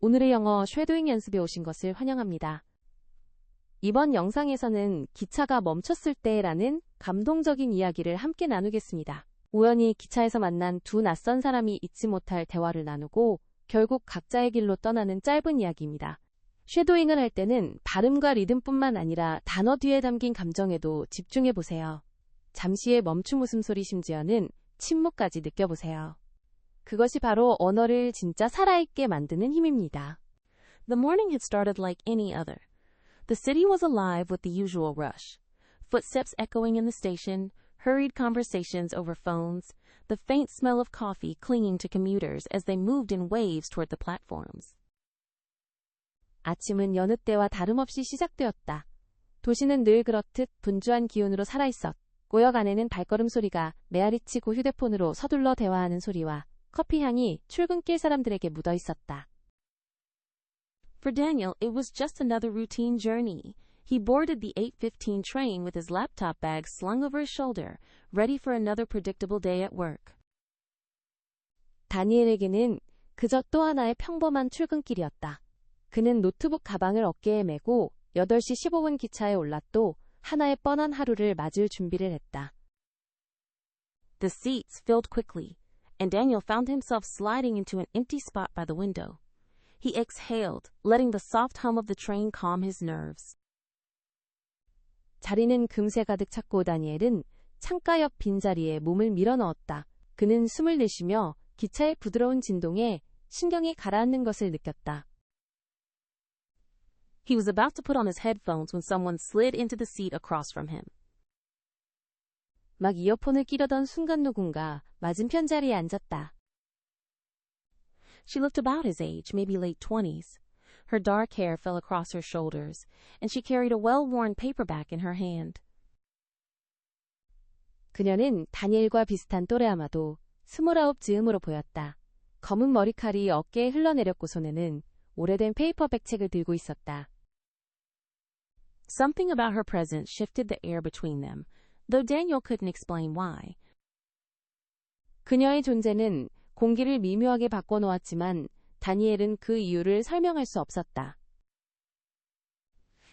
오늘의 영어 쉐도잉 연습에 오신 것을 환영합니다. 이번 영상에서는 기차가 멈췄을 때라는 감동적인 이야기를 함께 나누겠습니다. 우연히 기차에서 만난 두 낯선 사람이 잊지 못할 대화를 나누고 결국 각자의 길로 떠나는 짧은 이야기입니다. 쉐도잉을 할 때는 발음과 리듬뿐만 아니라 단어 뒤에 담긴 감정에도 집중해 보세요. 잠시의 멈춤 웃음소리 심지어는 침묵까지 느껴보세요. 그것이 바로 언어를 진짜 살아있게 만드는 힘입니다. The morning had started like any other. The city was alive with the usual rush. Footsteps echoing in the station, hurried conversations over phones, the faint smell of coffee clinging to commuters as they moved in waves toward the platforms. 아침은 여느 때와 다름없이 시작되었다. 도시는 늘 그렇듯 분주한 기운으로 살아있었 고역 안에는 발걸음 소리가 메아리치고 휴대폰으로 서둘러 대화하는 소리와 커피 향이 출근길 사람들에게 묻어 있었다. For Daniel, it was just another routine journey. He boarded the 8:15 train with his laptop bag slung over his shoulder, ready for another predictable day at work. 다니엘에게는 그저 또 하나의 평범한 출근길이었다. 그는 노트북 가방을 어깨에 메고 8시 15분 기차에 올랐도 하나의 뻔한 하루를 맞을 준비를 했다. The seats filled quickly, and Daniel found himself sliding into an empty spot by the window. He exhaled, letting the soft hum of the train calm his nerves. 자리는 금세 가득 찼고 다니엘은 창가 옆 빈자리에 몸을 밀어 넣었다. 그는 숨을 내쉬며 기차의 부드러운 진동에 신경이 가라앉는 것을 느꼈다. He was about to put on his headphones when someone slid into the seat across from him. 막 이어폰을 끼려던 순간 누군가 맞은편 자리에 앉았다. She looked about his age, maybe late 20s. Her dark hair fell across her shoulders, and she carried a well-worn paperback in her hand. 그녀는 다니엘과 비슷한 또래 아마도 스물아홉 즈음으로 보였다. 검은 머리칼이 어깨에 흘러내렸고 손에는 오래된 페이퍼백 책을 들고 있었다. Something about her presence shifted the air between them, though Daniel couldn't explain why. 그녀의 존재는 공기를 미묘하게 바꿔놓았지만 다니엘은 그 이유를 설명할 수 없었다.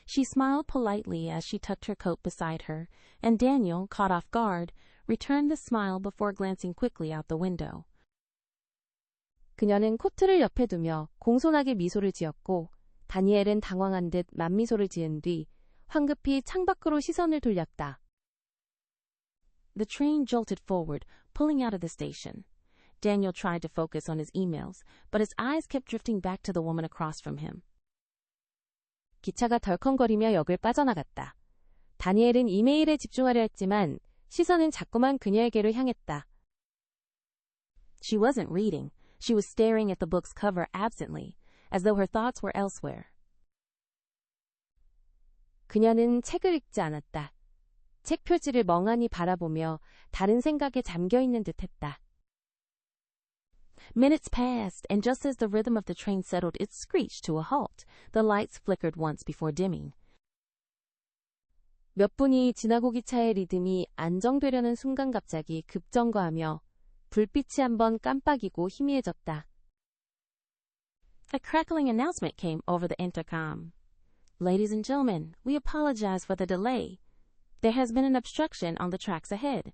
She smiled politely as she tucked her coat beside her, and Daniel, caught off guard, returned the smile before glancing quickly out the window. 그녀는 코트를 옆에 두며 공손하게 미소를 지었고 다니엘은 당황한 듯 만미소를 지은 뒤 황급히 창밖으로 시선을 돌렸다. The train jolted forward, pulling out of the station. Daniel tried to focus on his emails, but his eyes kept drifting back to the woman across from him. 기차가 덜컹거리며 역을 빠져나갔다. 다니엘은 이메일에 집중하려 했지만 시선은 자꾸만 그녀에게로 향했다. She wasn't reading. She was staring at the book's cover absently, as though her thoughts were elsewhere. 그녀는 책을 읽지 않았다. 책 표지를 멍하니 바라보며 다른 생각에 잠겨 있는 듯 했다. Minutes passed, and just as the rhythm of the train settled its screech to a halt, the lights flickered once before dimming. 몇 분이 지나고 기차의 리듬이 안정되려는 순간 갑자기 급정거하며 불빛이 한번 깜빡이고 희미해졌다. A crackling announcement came over the intercom. Ladies and gentlemen, we apologize for the delay. There has been an obstruction on the tracks ahead.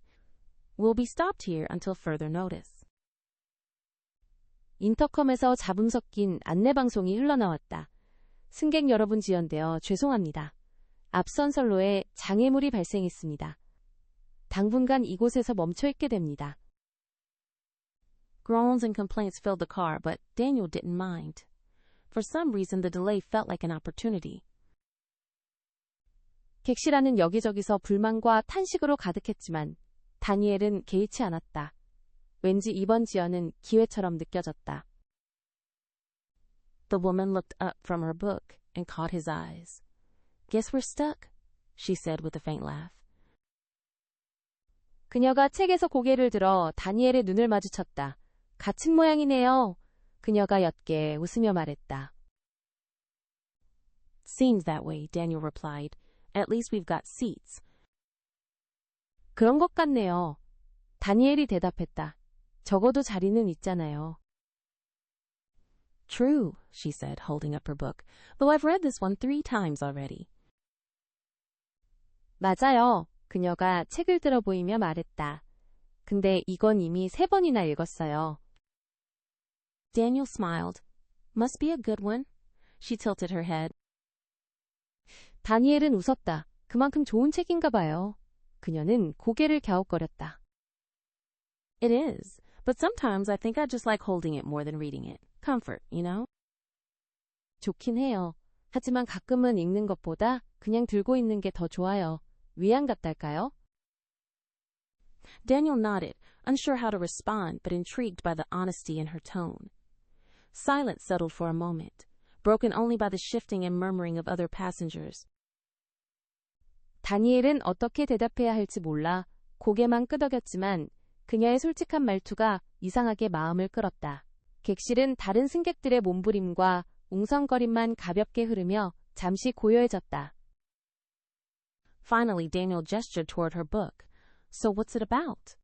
We'll be stopped here until further notice. 인터컴에서 잡음 섞인 안내방송이 흘러나왔다. 승객 여러분 지연되어 죄송합니다. 앞선 선로에 장애물이 발생했습니다. 당분간 이곳에서 멈춰 있게 됩니다. Groans and complaints filled the car, but Daniel didn't mind. For some reason, the delay felt like an opportunity. 객실안은 여기저기서 불만과 탄식으로 가득했지만 다니엘은 개의치 않았다. 왠지 이번 지연은 기회처럼 느껴졌다. The woman looked up from her book and caught his eyes. Guess we're stuck, she said with a faint laugh. 그녀가 책에서 고개를 들어 다니엘의 눈을 마주쳤다. 같은 모양이네요. 그녀가 옅게 웃으며 말했다. Seems that way, Daniel replied. At least we've got seats. 그런 것 같네요. 다니엘이 대답했다. 적어도 자리는 있잖아요. True, she said, holding up her book, though I've read this one three times already. 맞아요. 그녀가 책을 들어 보이며 말했다. 근데 이건 이미 세 번이나 읽었어요. Daniel smiled. Must be a good one. She tilted her head. 다니엘은 웃었다. 그만큼 좋은 책인가 봐요. 그녀는 고개를 갸웃거렸다. It is, but sometimes I think I just like holding it more than reading it. Comfort, you know? 좋긴 해요. 하지만 가끔은 읽는 것보다 그냥 들고 있는 게 더 좋아요. 위안 같달까요? Daniel nodded, unsure how to respond, but intrigued by the honesty in her tone. Silence settled for a moment, Broken only by the shifting and murmuring of other passengers. 다니엘은 어떻게 대답해야 할지 몰라 고개만 끄덕였지만 그녀의 솔직한 말투가 이상하게 마음을 끌었다. 객실은 다른 승객들의 몸부림과 웅성거림만 가볍게 흐르며 잠시 고요해졌다. Finally, Daniel gestured toward her book. So what's it about?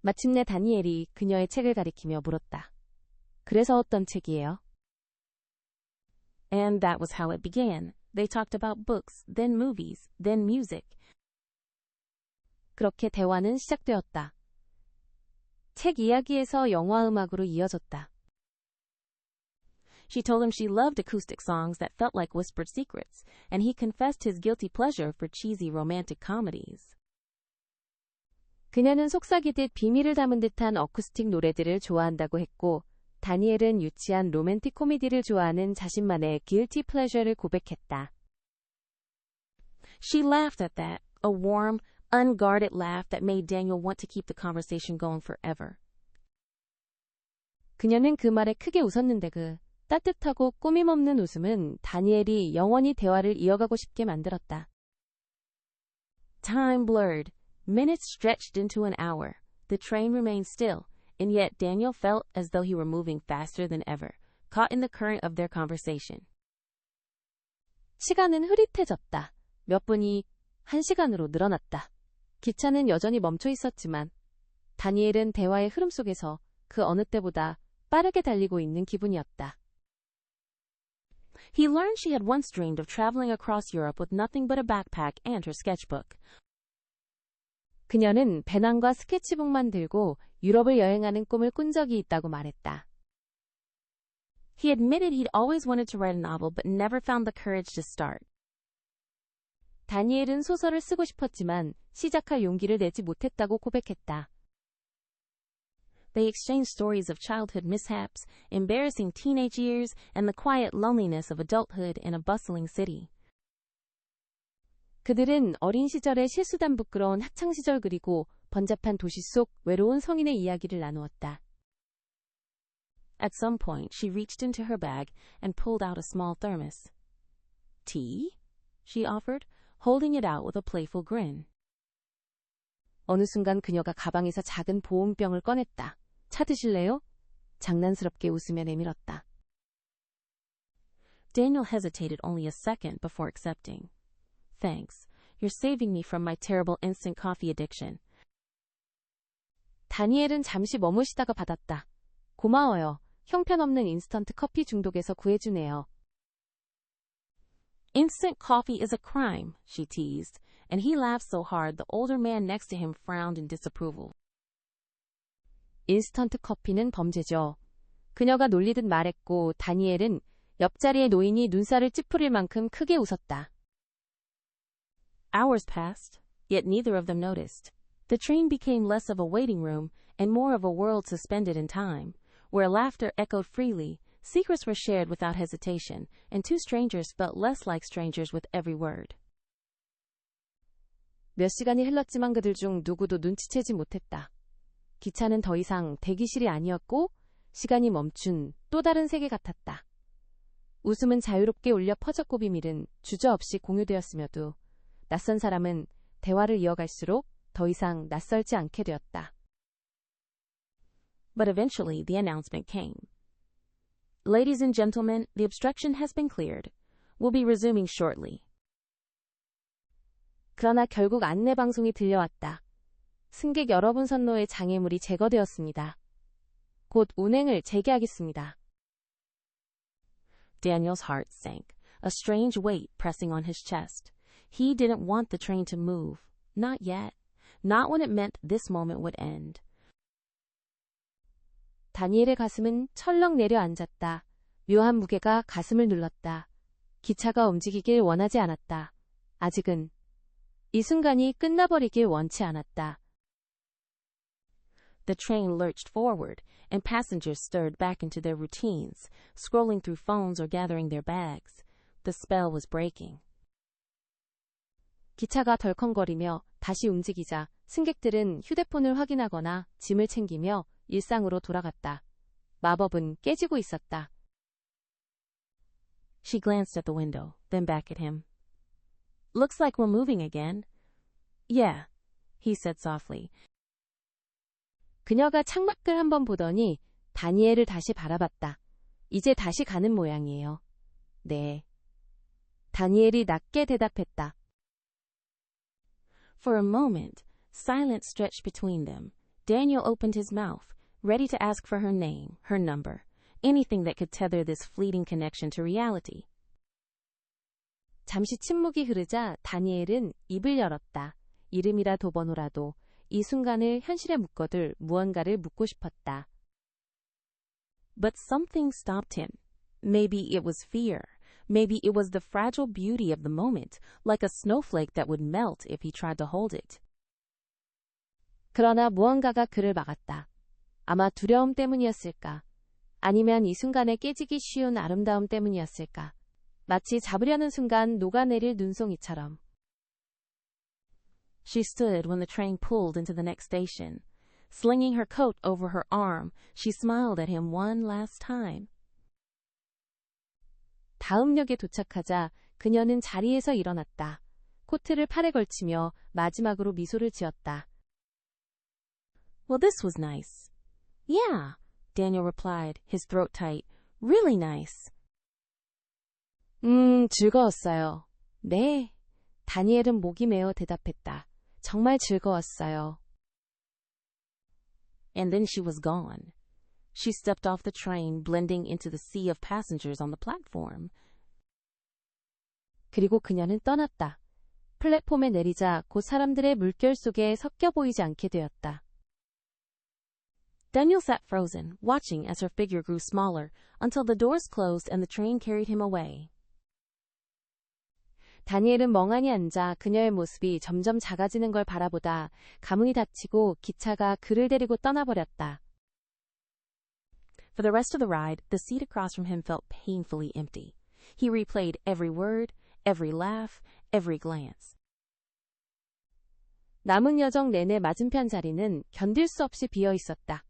마침내 다니엘이 그녀의 책을 가리키며 물었다. 그래서 어떤 책이에요? And that was how it began. They talked about books, then movies, then music. 그렇게 대화는 시작되었다. 책 이야기에서 영화 음악으로 이어졌다. She told him she loved acoustic songs that felt like whispered secrets, and he confessed his guilty pleasure for cheesy romantic comedies. 그녀는 속삭이듯 비밀을 담은 듯한 어쿠스틱 노래들을 좋아한다고 했고, 다니엘은 유치한 로맨틱 코미디를 좋아하는 자신만의 guilty pleasure를 고백했다. She laughed at that, a warm, unguarded laugh that made Daniel want to keep the conversation going forever. 그녀는 그 말에 크게 웃었는데 그 따뜻하고 꾸밈없는 웃음은 다니엘이 영원히 대화를 이어가고 싶게 만들었다. Time blurred. Minutes stretched into an hour. The train remained still, and yet Daniel felt as though he were moving faster than ever, caught in the current of their conversation. 시간은 흐릿해졌다. 몇 분이 한 시간으로 늘어났다. 기차는 여전히 멈춰 있었지만 다니엘은 대화의 흐름 속에서 그 어느 때보다 빠르게 달리고 있는 기분이었다. He learned she had once dreamed of traveling across Europe with nothing but a backpack and her sketchbook. 그녀는 배낭과 스케치북만 들고 유럽을 여행하는 꿈을 꾼 적이 있다고 말했다. He admitted he'd always wanted to write a novel but never found the courage to start. 다니엘은 소설을 쓰고 싶었지만 시작할 용기를 내지 못했다고 고백했다. They exchanged stories of childhood mishaps, embarrassing teenage years, and the quiet loneliness of adulthood in a bustling city. 그들은 어린 시절의 실수단 부끄러운 학창 시절 그리고 번잡한 도시 속 외로운 성인의 이야기를 나누었다. At some point, she reached into her bag and pulled out a small thermos. Tea? she offered, holding it out with a playful grin. 어느 순간 그녀가 가방에서 작은 보온병을 꺼냈다. 차 드실래요? 장난스럽게 웃으며 내밀었다. Daniel hesitated only a second before accepting. Thanks. You're saving me from my terrible instant coffee addiction. 다니엘은 잠시 머무시다가 받았다. 고마워요. 형편없는 인스턴트 커피 중독에서 구해주네요. Instant coffee is a crime, she teased, and he laughed so hard the older man next to him frowned in disapproval. 인스턴트 커피는 범죄죠. 그녀가 놀리듯 말했고 다니엘은 옆자리의 노인이 눈살을 찌푸릴 만큼 크게 웃었다. Hours passed, yet neither of them noticed. The train became less of a waiting room and more of a world suspended in time, where laughter echoed freely, secrets were shared without hesitation, and two strangers felt less like strangers with every word. 몇 시간이 흘렀지만 그들 중 누구도 눈치채지 못했다. 기차는 더 이상 대기실이 아니었고 시간이 멈춘 또 다른 세계 같았다. 웃음은 자유롭게 울려 퍼졌고 비밀은 주저없이 공유되었으며도 낯선 사람은 대화를 이어갈수록 더 이상 낯설지 않게 되었다. But eventually the announcement came. Ladies and gentlemen, the obstruction has been cleared. We'll be resuming shortly. 그러나 결국 안내 방송이 들려왔다. 승객 여러분 선로의 장애물이 제거되었습니다. 곧 운행을 재개하겠습니다. Daniel's heart sank, a strange weight pressing on his chest. He didn't want the train to move. Not yet. Not when it meant this moment would end. 다니엘의 가슴은 철렁 내려앉았다. 묘한 무게가 가슴을 눌렀다. 기차가 움직이길 원하지 않았다. 아직은 이 순간이 끝나버리길 원치 않았다. The train lurched forward, and passengers stirred back into their routines, scrolling through phones or gathering their bags. The spell was breaking. 기차가 덜컹거리며 다시 움직이자 승객들은 휴대폰을 확인하거나 짐을 챙기며 일상으로 돌아갔다. 마법은 깨지고 있었다. She glanced at the window, then back at him. Looks like we're moving again. Yeah, he said softly. 그녀가 창밖을 한번 보더니 다니엘을 다시 바라봤다. 이제 다시 가는 모양이에요. 네. 다니엘이 낮게 대답했다. For a moment, silence stretched between them. Daniel opened his mouth, ready to ask for her name, her number, anything that could tether this fleeting connection to reality. 잠시 침묵이 흐르자 다니엘은 입을 열었다. 이름이라도 번호라도 이 순간을 현실에 묶어둘 무언가를 묻고 싶었다. But something stopped him. Maybe it was fear. Maybe it was the fragile beauty of the moment, like a snowflake that would melt if he tried to hold it. 그러나 무언가가 그를 막았다. 아마 두려움 때문이었을까? 아니면 이 순간에 깨지기 쉬운 아름다움 때문이었을까? 마치 잡으려는 순간 녹아내릴 눈송이처럼. She stood when the train pulled into the next station. Slinging her coat over her arm, she smiled at him one last time. 다음 역에 도착하자 그녀는 자리에서 일어났다. 코트를 팔에 걸치며 마지막으로 미소를 지었다. Well, this was nice. Yeah, Daniel replied, his throat tight. Really nice. 음, 즐거웠어요. 네. 다니엘은 목이 메어 대답했다. 정말 즐거웠어요. And then she was gone. She stepped off the train, blending into the sea of passengers on the platform. 그리고 그녀는 떠났다. 플랫폼에 내리자 곧 사람들의 물결 속에 섞여 보이지 않게 되었다. Daniel sat frozen, watching as her figure grew smaller until the doors closed and the train carried him away. 다니엘은 멍하니 앉아 그녀의 모습이 점점 작아지는 걸 바라보다 가문이 닫히고 기차가 그를 데리고 떠나버렸다. For the rest of the ride, the seat across from him felt painfully empty. He replayed every word, every laugh, every glance. 남은 여정 내내 맞은편 자리는 견딜 수 없이 비어 있었다.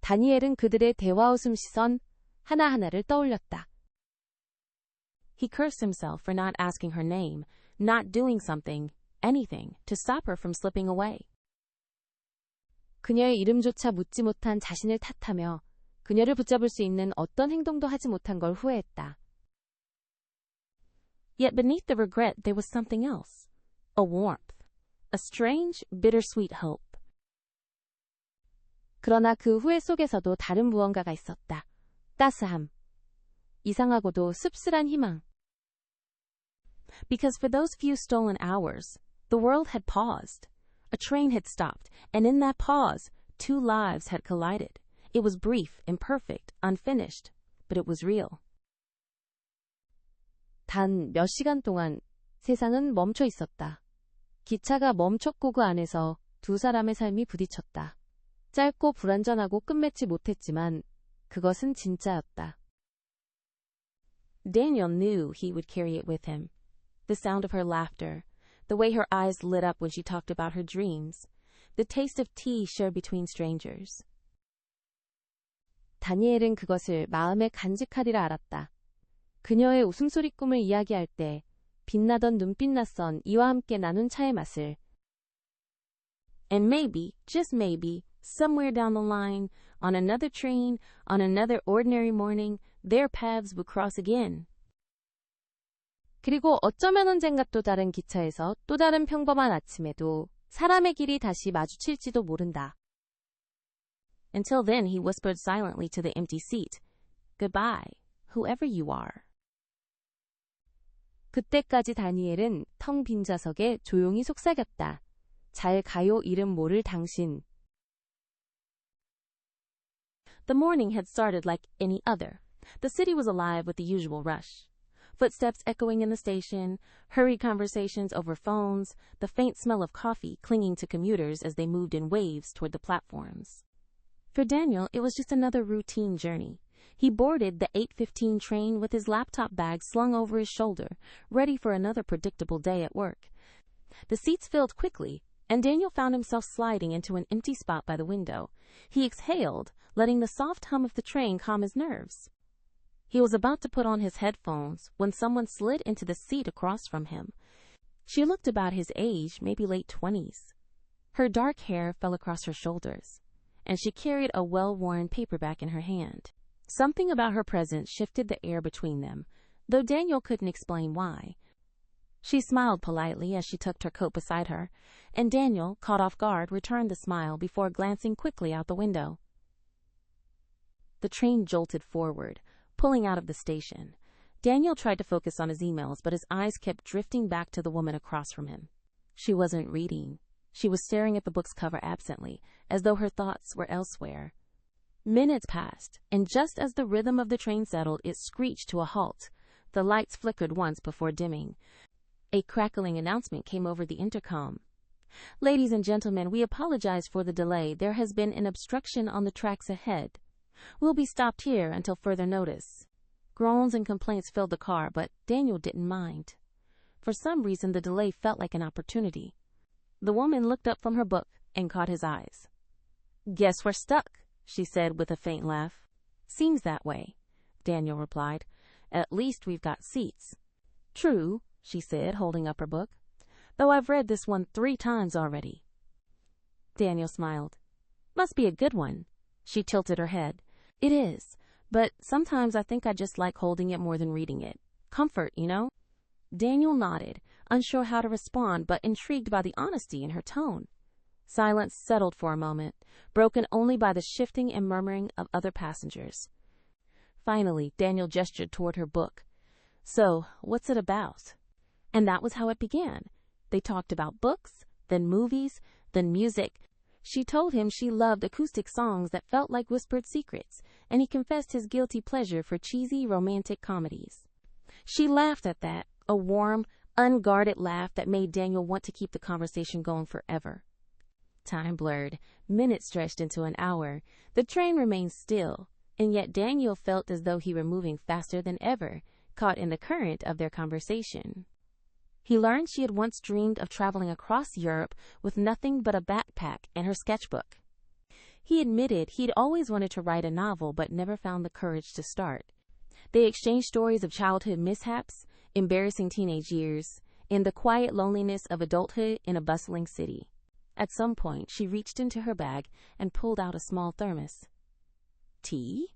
다니엘은 그들의 대화 웃음 시선 하나하나를 떠올렸다. He cursed himself for not asking her name, not doing something, anything, to stop her from slipping away. 그녀의 이름조차 묻지 못한 자신을 탓하며 그녀를 붙잡을 수 있는 어떤 행동도 하지 못한 걸 후회했다. Yet beneath the regret there was something else. A warmth. A strange, bittersweet hope. 그러나 그 후회 속에서도 다른 무언가가 있었다. 따스함. 이상하고도 씁쓸한 희망. Because for those few stolen hours, the world had paused. A train had stopped, and in that pause, two lives had collided. It was brief, imperfect, unfinished, but it was real. 단 몇 시간 동안 세상은 멈춰 있었다. 기차가 멈췄고 그 안에서 두 사람의 삶이 부딪혔다. 짧고 불완전하고 끝맺지 못했지만 그것은 진짜였다. Daniel knew he would carry it with him. The sound of her laughter, the way her eyes lit up when she talked about her dreams, the taste of tea shared between strangers. 다니엘은 그것을 마음에 간직하리라 알았다. 그녀의 웃음소리 꿈을 이야기할 때 빛나던 눈빛 낯선 이와 함께 나눈 차의 맛을 And maybe, just maybe, somewhere down the line, on another train, on another ordinary morning, their paths would cross again. 그리고 어쩌면 언젠가 또 다른 기차에서 또 다른 평범한 아침에도 사람의 길이 다시 마주칠지도 모른다. Until then, he whispered silently to the empty seat, Goodbye, whoever you are. 그때까지 다니엘은 텅 빈 좌석에 조용히 속삭였다. 잘 가요 이름 모를 당신. The morning had started like any other. The city was alive with the usual rush. Footsteps echoing in the station, hurried conversations over phones, the faint smell of coffee clinging to commuters as they moved in waves toward the platforms. For Daniel, it was just another routine journey. He boarded the 8:15 train with his laptop bag slung over his shoulder, ready for another predictable day at work. The seats filled quickly, and Daniel found himself sliding into an empty spot by the window. He exhaled, letting the soft hum of the train calm his nerves. He was about to put on his headphones when someone slid into the seat across from him. She looked about his age, maybe late twenties. Her dark hair fell across her shoulders, and she carried a well-worn paperback in her hand. Something about her presence shifted the air between them, though Daniel couldn't explain why. She smiled politely as she tucked her coat beside her, and Daniel, caught off guard, returned the smile before glancing quickly out the window. The train jolted forward, pulling out of the station. Daniel tried to focus on his emails, but his eyes kept drifting back to the woman across from him. She wasn't reading. She was staring at the book's cover absently, as though her thoughts were elsewhere. Minutes passed, and just as the rhythm of the train settled, it screeched to a halt. The lights flickered once before dimming. A crackling announcement came over the intercom. Ladies and gentlemen, we apologize for the delay. There has been an obstruction on the tracks ahead. We'll be stopped here until further notice. Groans and complaints filled the car, but Daniel didn't mind. For some reason, the delay felt like an opportunity. The woman looked up from her book and caught his eyes. Guess we're stuck, she said with a faint laugh. Seems that way, Daniel replied. At least we've got seats. True, she said, holding up her book, though I've read this one three times already. Daniel smiled. Must be a good one. She tilted her head. It is, but sometimes I think I just like holding it more than reading it. Comfort, you know? Daniel nodded, unsure how to respond, but intrigued by the honesty in her tone. Silence settled for a moment, broken only by the shifting and murmuring of other passengers. Finally, Daniel gestured toward her book. So, what's it about? And that was how it began. They talked about books, then movies, then music. She told him she loved acoustic songs that felt like whispered secrets, and he confessed his guilty pleasure for cheesy romantic comedies. She laughed at that, a warm, unguarded laugh that made Daniel want to keep the conversation going forever. Time blurred, minutes stretched into an hour. The train remained still, and yet Daniel felt as though he were moving faster than ever, caught in the current of their conversation. He learned she had once dreamed of traveling across Europe with nothing but a backpack and her sketchbook. He admitted he'd always wanted to write a novel but never found the courage to start. They exchanged stories of childhood mishaps, embarrassing teenage years, and the quiet loneliness of adulthood in a bustling city. At some point, she reached into her bag and pulled out a small thermos. Tea?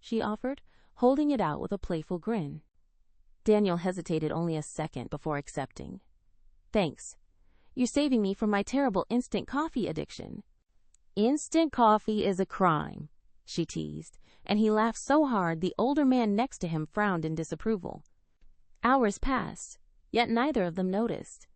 she offered, holding it out with a playful grin. Daniel hesitated only a second before accepting. Thanks. You're saving me from my terrible instant coffee addiction. Instant coffee is a crime, she teased, and he laughed so hard the older man next to him frowned in disapproval. Hours passed, yet neither of them noticed.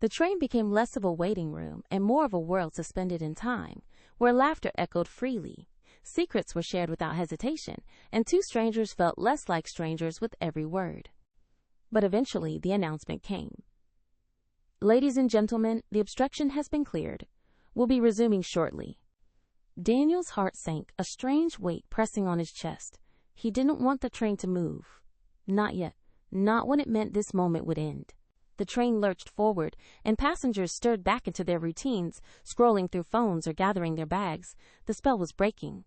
The train became less of a waiting room and more of a world suspended in time, where laughter echoed freely. Secrets were shared without hesitation, and two strangers felt less like strangers with every word. But eventually the announcement came. Ladies and gentlemen, the obstruction has been cleared. We'll be resuming shortly. Daniel's heart sank, a strange weight pressing on his chest. He didn't want the train to move. Not yet. Not when it meant this moment would end. The train lurched forward, and passengers stirred back into their routines, scrolling through phones or gathering their bags. The spell was breaking.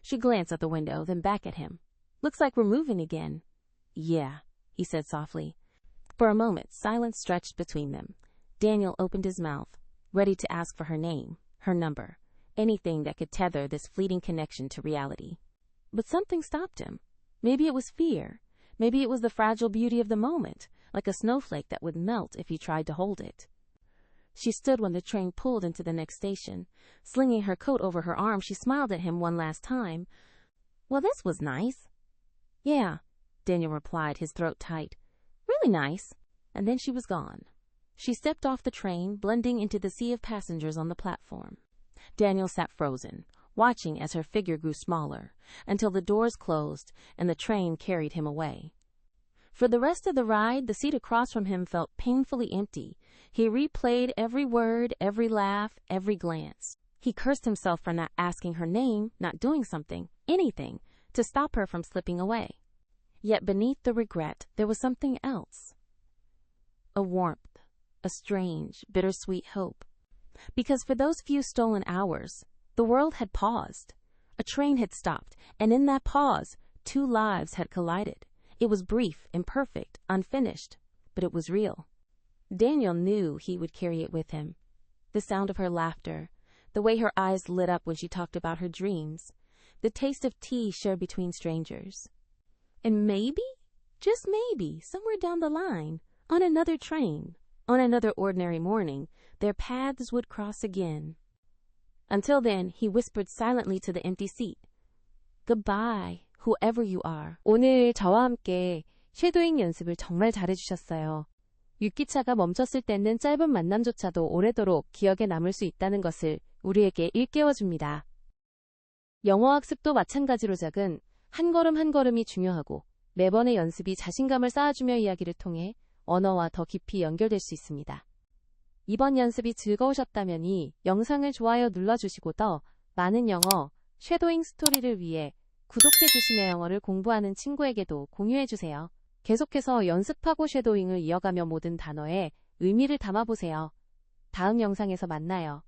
She glanced at the window, then back at him. Looks like we're moving again. Yeah, he said softly. For a moment, silence stretched between them. Daniel opened his mouth, ready to ask for her name, her number, anything that could tether this fleeting connection to reality. But something stopped him. Maybe it was fear. Maybe it was the fragile beauty of the moment like a snowflake that would melt if he tried to hold it. She stood when the train pulled into the next station. Slinging her coat over her arm, she smiled at him one last time. Well, this was nice. Yeah, Daniel replied, his throat tight. Really nice. and then she was gone. She stepped off the train, blending into the sea of passengers on the platform. Daniel sat frozen, watching as her figure grew smaller, until the doors closed and the train carried him away. For the rest of the ride, the seat across from him felt painfully empty. He replayed every word, every laugh, every glance. He cursed himself for not asking her name, not doing something, anything, to stop her from slipping away. Yet beneath the regret, there was something else. A warmth, a strange, bittersweet hope. Because for those few stolen hours, the world had paused. A train had stopped, and in that pause, two lives had collided. It was brief, imperfect, unfinished, but it was real. Daniel knew he would carry it with him. The sound of her laughter, the way her eyes lit up when she talked about her dreams, the taste of tea shared between strangers. And maybe, just maybe, somewhere down the line, on another train, on another ordinary morning, their paths would cross again. Until then, he whispered silently to the empty seat. Goodbye, whoever you are. 오늘 저와 함께 쉐도잉 연습을 정말 잘해주셨어요. 유기차가 멈췄을 때는 짧은 만남조차도 오래도록 기억에 남을 수 있다는 것을 우리에게 일깨워줍니다. 영어 학습도 마찬가지로 작은 한 걸음 한 걸음이 중요하고 매번의 연습이 자신감을 쌓아주며 이야기를 통해 언어와 더 깊이 연결될 수 있습니다. 이번 연습이 즐거우셨다면 이 영상을 좋아요 눌러주시고 더 많은 영어 쉐도잉 스토리를 위해 구독해주시며 영어를 공부하는 친구에게도 공유해주세요. 계속해서 연습하고 쉐도잉을 이어가며 모든 단어에 의미를 담아보세요. 다음 영상에서 만나요.